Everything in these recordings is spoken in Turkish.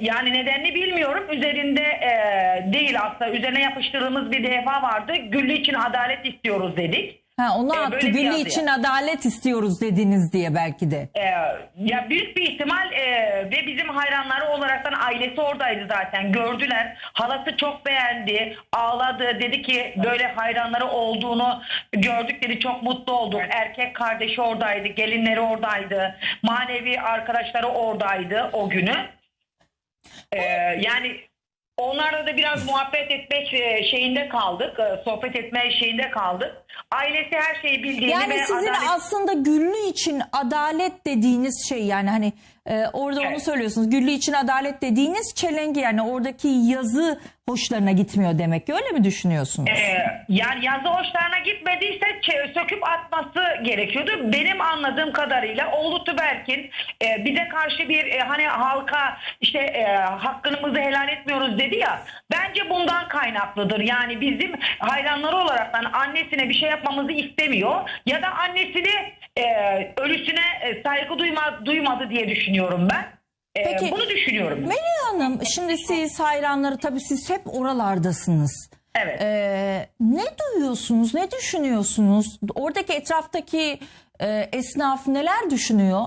yani nedenini bilmiyorum. Üzerinde e, değil aslında. Üzerine yapıştırdığımız bir defa vardı. Güllü için adalet istiyoruz dedik. Ha, onu Ee, attı. Güllü için adalet istiyoruz dediniz diye belki de. Ee, ya büyük bir ihtimal e, ve bizim hayranları olaraktan ailesi oradaydı zaten gördüler. Halası çok beğendi, ağladı. Dedi ki böyle hayranları olduğunu gördük dedi çok mutlu olduk. Erkek kardeşi oradaydı, gelinleri oradaydı, manevi arkadaşları oradaydı o günü. Ee, yani onlarla da biraz muhabbet etmek e, şeyinde kaldık, e, sohbet etme şeyinde kaldık. Ailesi her şeyi bildiğini Yani ve sizin adalet- aslında Güllü için adalet dediğiniz şey yani hani e, orada onu Evet. söylüyorsunuz. Güllü için adalet dediğiniz çelengi yani oradaki yazı hoşlarına gitmiyor demek ki öyle mi düşünüyorsunuz? Ee, yani yazı hoşlarına gitmediyse söküp atması gerekiyordu. Benim anladığım kadarıyla oğlu Tüberk'in e, bize karşı bir e, hani halka işte e, hakkımızı helal etmiyoruz dedi ya. Bence bundan kaynaklıdır. Yani bizim hayranları olaraktan annesine bir şey yapmamızı istemiyor ya da annesini e, ölüsüne e, saygı duyma, duymadı diye düşünüyorum ben. E, Peki, bunu düşünüyorum. Melih Hanım şimdi siz hayranları tabii siz hep oralardasınız. Evet. Ee, ne duyuyorsunuz, ne düşünüyorsunuz? Oradaki etraftaki e, esnaf neler düşünüyor?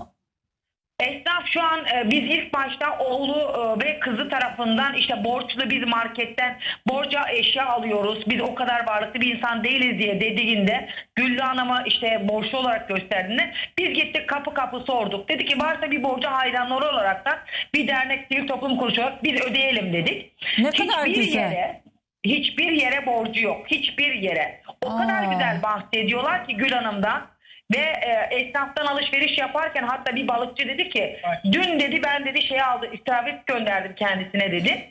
Esnaf şu an e, biz ilk başta oğlu e, ve kızı tarafından işte borçlu biz marketten borca eşya alıyoruz. Biz o kadar varlıklı bir insan değiliz diye dediğinde Güllü Hanım'ı işte borçlu olarak gösterdiğinde biz gittik kapı kapı sorduk. Dedi ki varsa bir borca hayranları olarak da bir dernek sivil toplum kuruluşu olarak biz ödeyelim dedik. Ne kadar Hiçbir güzel. Yere, hiçbir yere borcu yok. Hiçbir yere. O Aa. kadar güzel bahsediyorlar ki Gül Hanım'dan. Ve e, esnaftan alışveriş yaparken hatta bir balıkçı dedi ki dün dedi ben dedi şey aldı istavrit gönderdim kendisine dedi.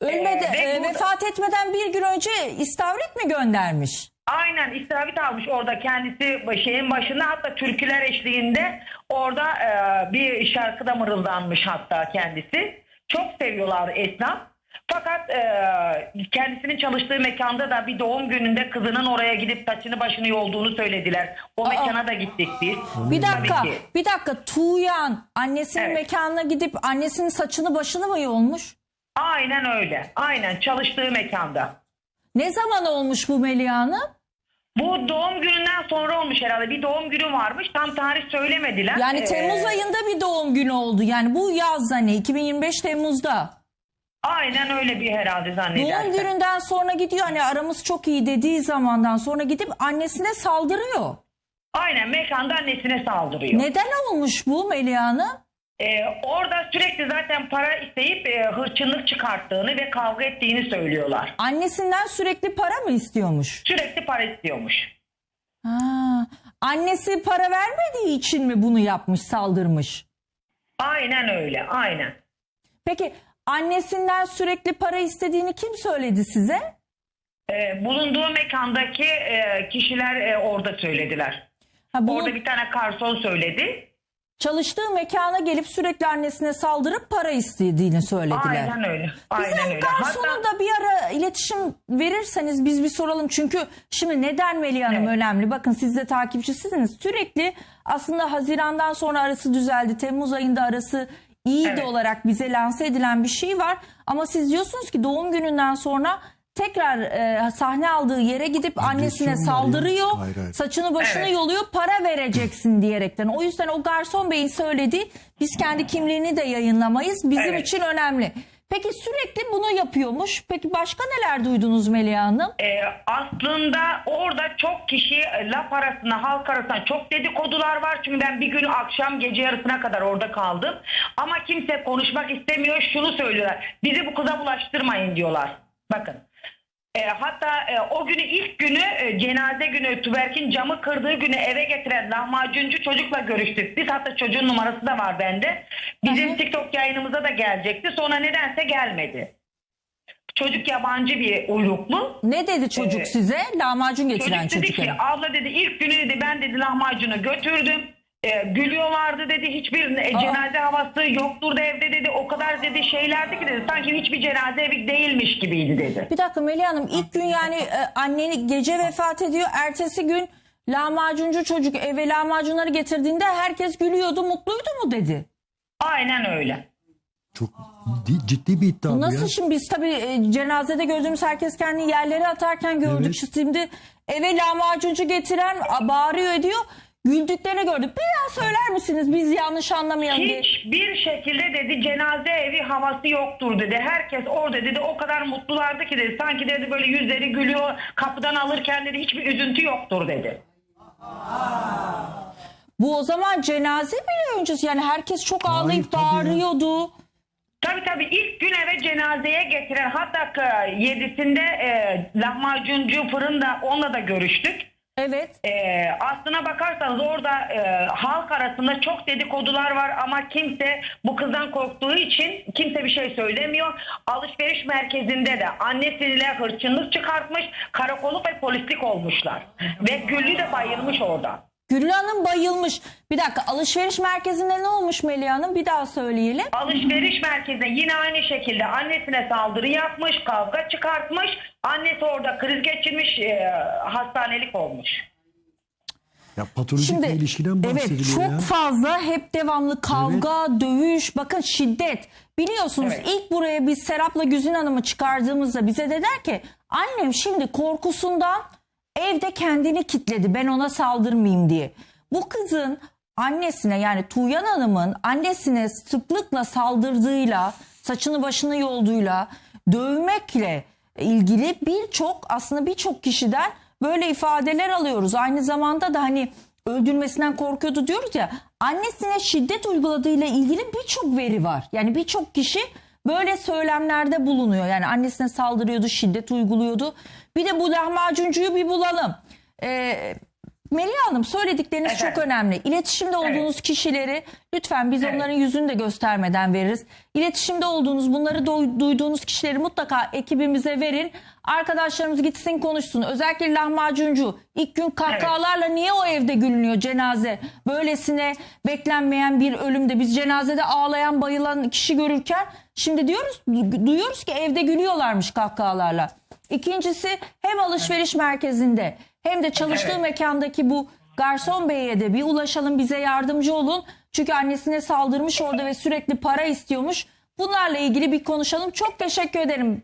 Ölmedi, Ee, ve e, burada- vefat etmeden bir gün önce istavrit mi göndermiş? Aynen istavrit almış orada kendisi şeyin başında hatta türküler eşliğinde orada e, bir şarkıda mırıldanmış hatta kendisi. Çok seviyorlar esnaf. Fakat e, kendisinin çalıştığı mekanda da bir doğum gününde kızının oraya gidip saçını başını yolduğunu söylediler. O mekana da gittik biz. Bir dakika, Tabii ki. bir dakika. Tuğyan annesinin Evet. mekanına gidip annesinin saçını başını mı yolmuş? Aynen öyle. Aynen çalıştığı mekanda. Ne zaman olmuş bu Melih Hanım? Bu doğum gününden sonra olmuş herhalde. Bir doğum günü varmış. Tam tarih söylemediler. Yani Ee, Temmuz ayında bir doğum günü oldu. Yani bu yaz hani 2025 Temmuz'da. Aynen öyle bir herhalde zannedersem. Doğum gününden sonra gidiyor hani aramız çok iyi dediği zamandan sonra gidip annesine saldırıyor. Aynen mekanda annesine saldırıyor. Neden olmuş bu Melih Hanım? Ee, orada sürekli zaten para isteyip e, hırçınlık çıkarttığını ve kavga ettiğini söylüyorlar. Annesinden sürekli para mı istiyormuş? Sürekli para istiyormuş. Ha, annesi para vermediği için mi bunu yapmış, saldırmış? Aynen öyle. Aynen. Peki annesinden sürekli para istediğini kim söyledi size? Ee, bulunduğu mekandaki e, kişiler e, orada söylediler. Ha, bunu Orada bir tane karson söyledi. çalıştığı mekana gelip sürekli annesine saldırıp para istediğini söylediler. Aynen öyle. Aynen Bize öyle. garsonun Hatta- da bir ara iletişim verirseniz biz bir soralım. Çünkü şimdi neden Melih Hanım Evet. önemli? Bakın siz de takipçisiniz. Sürekli aslında Haziran'dan sonra arası düzeldi. Temmuz ayında arası iyiydi Evet. olarak bize lanse edilen bir şey var. Ama siz diyorsunuz ki doğum gününden sonra tekrar e, sahne aldığı yere gidip annesine saldırıyor. Hayır, hayır. Saçını başını Evet. yoluyor para vereceksin diyerekten. O yüzden o garson beyin söyledi. Biz kendi kimliğini de yayınlamayız. Bizim Evet. için önemli. Peki sürekli bunu yapıyormuş. Peki başka neler duydunuz Melih Hanım? Ee, aslında orada çok kişi laf arasında halk arasında çok dedikodular var. Çünkü ben bir gün akşam gece yarısına kadar orada kaldım. Ama kimse konuşmak istemiyor. Şunu söylüyorlar. Bizi bu kıza bulaştırmayın diyorlar. Bakın. E, hatta e, o günü ilk günü e, cenaze günü Tüberk'in camı kırdığı günü eve getiren lahmacuncu çocukla görüştük. Biz hatta çocuğun numarası da var bende. Bizim hı. TikTok yayınımıza da gelecekti. Sonra nedense gelmedi. Çocuk yabancı bir uyruklu. Ne dedi çocuk Ee, size? Lahmacun getiren Çocuk dedi çocuk. ki yani. abla dedi ilk günü dedi ben dedi lahmacunu götürdüm. E, gülüyorlardı dedi hiçbir e, cenaze havası yoktur da evde dedi o kadar dedi şeylerdi ki dedi sanki hiçbir cenaze evi değilmiş gibiydi dedi. Bir dakika Melih Hanım ilk gün yani e, anneni gece vefat ediyor. Ertesi gün lahmacuncu çocuk eve lahmacunları getirdiğinde herkes gülüyordu mutluydu mu dedi. Aynen öyle. Çok di- ciddi bir iddia bu Nasıl ya. şimdi biz tabii e, cenazede gördüğümüz herkes kendini yerlere atarken gördük. Evet. Şimdi eve lahmacuncu getiren a, bağırıyor ediyor. Güldüklerini gördük. Bir daha söyler misiniz? Biz yanlış anlamayalım diye. Hiçbir şekilde dedi cenaze evi havası yoktur dedi. Herkes orada dedi o kadar mutlulardı ki dedi. Sanki dedi böyle yüzleri gülüyor. Kapıdan alırken dedi hiçbir üzüntü yoktur dedi. Bu o zaman cenaze bile öncesi. Yani herkes çok ağlayıp tabii ya. bağırıyordu. Tabii tabii ilk gün eve cenazeye getiren hatta e, yedisinde e, lahmacuncu fırında onunla da görüştük. Evet. E, aslına bakarsanız orada e, halk arasında çok dedikodular var ama kimse bu kızdan korktuğu için kimse bir şey söylemiyor. Alışveriş merkezinde de annesiyle hırçınlık çıkartmış, karakolluk ve polislik olmuşlar. Ve Güllü de bayılmış orada. Güllü Hanım bayılmış. Bir dakika alışveriş merkezinde ne olmuş Melih Hanım? Bir daha söyleyelim. Alışveriş merkezinde yine aynı şekilde annesine saldırı yapmış, kavga çıkartmış. Annesi orada kriz geçirmiş, e, hastanelik olmuş. Ya patolojik bir ilişkiden bahsediliyor evet çok ya. fazla hep devamlı kavga, dövüş, bakın şiddet. Biliyorsunuz Evet. ilk buraya biz Serap'la Güzin Hanım'ı çıkardığımızda bize dediler ki annem şimdi korkusundan evde kendini kitledi ben ona saldırmayayım diye. Bu kızın annesine yani Tuğyan Hanım'ın annesine sıklıkla saldırdığıyla saçını başını yolduğuyla dövmekle ilgili birçok aslında birçok kişiden böyle ifadeler alıyoruz. Aynı zamanda da hani öldürmesinden korkuyordu diyoruz ya annesine şiddet uyguladığıyla ilgili birçok veri var. Yani birçok kişi böyle söylemlerde bulunuyor. Yani annesine saldırıyordu, şiddet uyguluyordu. Bir de bu lahmacuncuyu bir bulalım. Ee, Melih Hanım söyledikleriniz Efendim? çok önemli. İletişimde olduğunuz kişileri lütfen biz Evet. onların yüzünü de göstermeden veririz. İletişimde olduğunuz bunları du- duyduğunuz kişileri mutlaka ekibimize verin. Arkadaşlarımız gitsin konuşsun. Özellikle lahmacuncu ilk gün kahkahalarla niye o evde gülünüyor cenaze? Böylesine beklenmeyen bir ölümde biz cenazede ağlayan bayılan kişi görürken şimdi diyoruz du- duyuyoruz ki evde gülüyorlarmış kahkahalarla. İkincisi hem alışveriş merkezinde hem de çalıştığı Evet. mekandaki bu garson beye de bir ulaşalım bize yardımcı olun. Çünkü annesine saldırmış orada ve sürekli para istiyormuş. Bunlarla ilgili bir konuşalım. Çok teşekkür ederim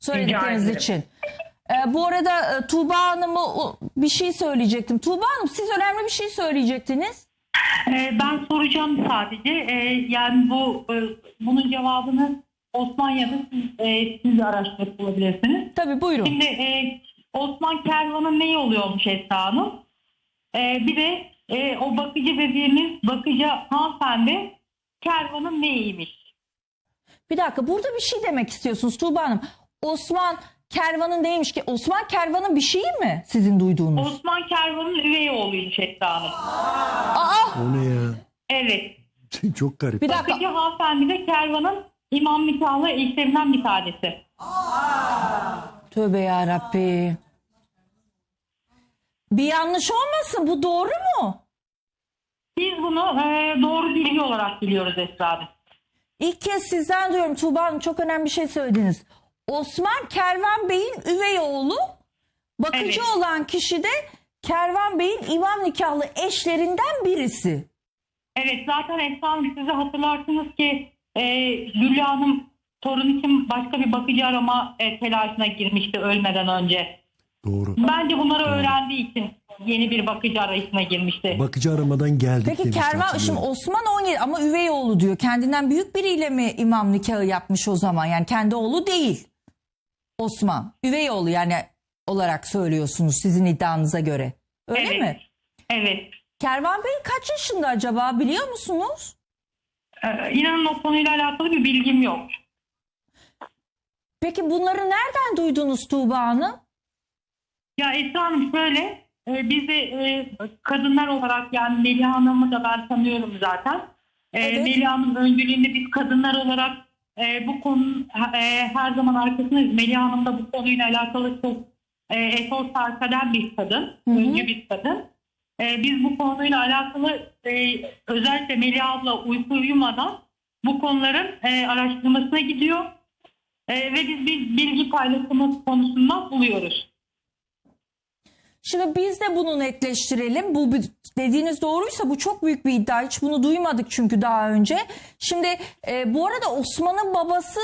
söyledikleriniz için. Ee, bu arada e, Tuğba Hanım'a o- bir şey söyleyecektim. Tuğba Hanım siz önemli bir şey söyleyecektiniz. Ee, ben soracağım sadece. Ee, yani bu e, bunun cevabını Osman ya da siz, e, siz de araştırıp bulabilirsiniz. Tabii buyurun. Şimdi e, Osman Kervan'ın neyi oluyormuş Esra Hanım? Ee, bir de e, o bakıcı dediğimiz bakıcı hanımefendi Kervan'ın neyiymiş? Bir dakika burada bir şey demek istiyorsunuz Tuğba Hanım. Osman Kervan'ın değilmiş ki. Osman Kervan'ın bir şeyi mi sizin duyduğunuz? Osman Kervan'ın üvey oğluymuş Esra Hanım. Aa O ne ya? Evet. Çok garip. bir dakika. Bakıcı hanımefendi de Kervan'ın imam nikahlı eşlerinden bir tanesi. Tövbe yarabbi. Bir yanlış olmasın bu doğru mu? Biz bunu e, doğru bilgi olarak biliyoruz Esra Hanım. İlk kez sizden duyuyorum Tuğba Hanım çok önemli bir şey söylediniz. Osman Kervan Bey'in üvey oğlu bakıcı Evet. olan kişi de Kervan Bey'in imam nikahlı eşlerinden birisi. Evet zaten Esra Hanım size hatırlarsınız ki e, Güllü Hanım torun için başka bir bakıcı arama e, telaşına girmişti ölmeden önce. Doğru. Bence bunları öğrendiği için yeni bir bakıcı arayışına girmişti. Bakıcı aramadan geldik Peki Kervan şimdi hatırlıyorum. Osman 17 ama üvey oğlu diyor. Kendinden büyük biriyle mi imam nikahı yapmış o zaman? Yani kendi oğlu değil. Osman. Üvey oğlu yani olarak söylüyorsunuz sizin iddianıza göre. Öyle evet. mi? Evet. Kervan Bey kaç yaşında acaba biliyor musunuz? Ee, inanın o konuyla alakalı bir bilgim yok. Peki bunları nereden duydunuz Tuğba Hanım? Ya Esra Hanım şöyle e, biz de e, kadınlar olarak yani Melih Hanım'ı da ben tanıyorum zaten. E, Evet. Melih Hanım öncülüğünde biz kadınlar olarak e, bu konu e, her zaman arkasındayız. Melih Hanım da bu konuyla alakalı çok e, efor sarf eden bir kadın. Hı hı. Öncü bir kadın. E, biz bu konuyla alakalı e, özellikle Melih abla uyku uyumadan bu konuların e, araştırmasına gidiyor. E, ve biz bir bilgi paylaşımı konusundan buluyoruz. Şimdi biz de bunu netleştirelim. Bu dediğiniz doğruysa bu çok büyük bir iddia. Hiç bunu duymadık çünkü daha önce. Şimdi e, bu arada Osman'ın babası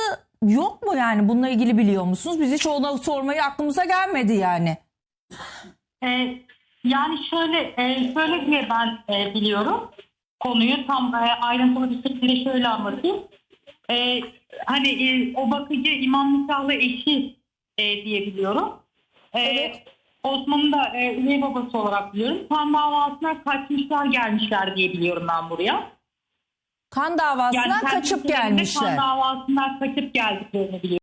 yok mu yani? Bununla ilgili biliyor musunuz? Biz hiç ona sormayı aklımıza gelmedi yani. Ee, yani şöyle e, şöyle diye ben e, biliyorum konuyu tam e, ayrıntılı bir şekilde şöyle anlatayım. E, hani e, o bakıcı imam nikahlı eşi e, diye biliyorum. E, Evet. Osman'ın da e, üvey babası olarak biliyorum. Kan davasına kaçmışlar gelmişler diye biliyorum ben buraya. Kan davasından kendi kaçıp gelmişler. Kan davasından kaçıp geldiklerini biliyorum.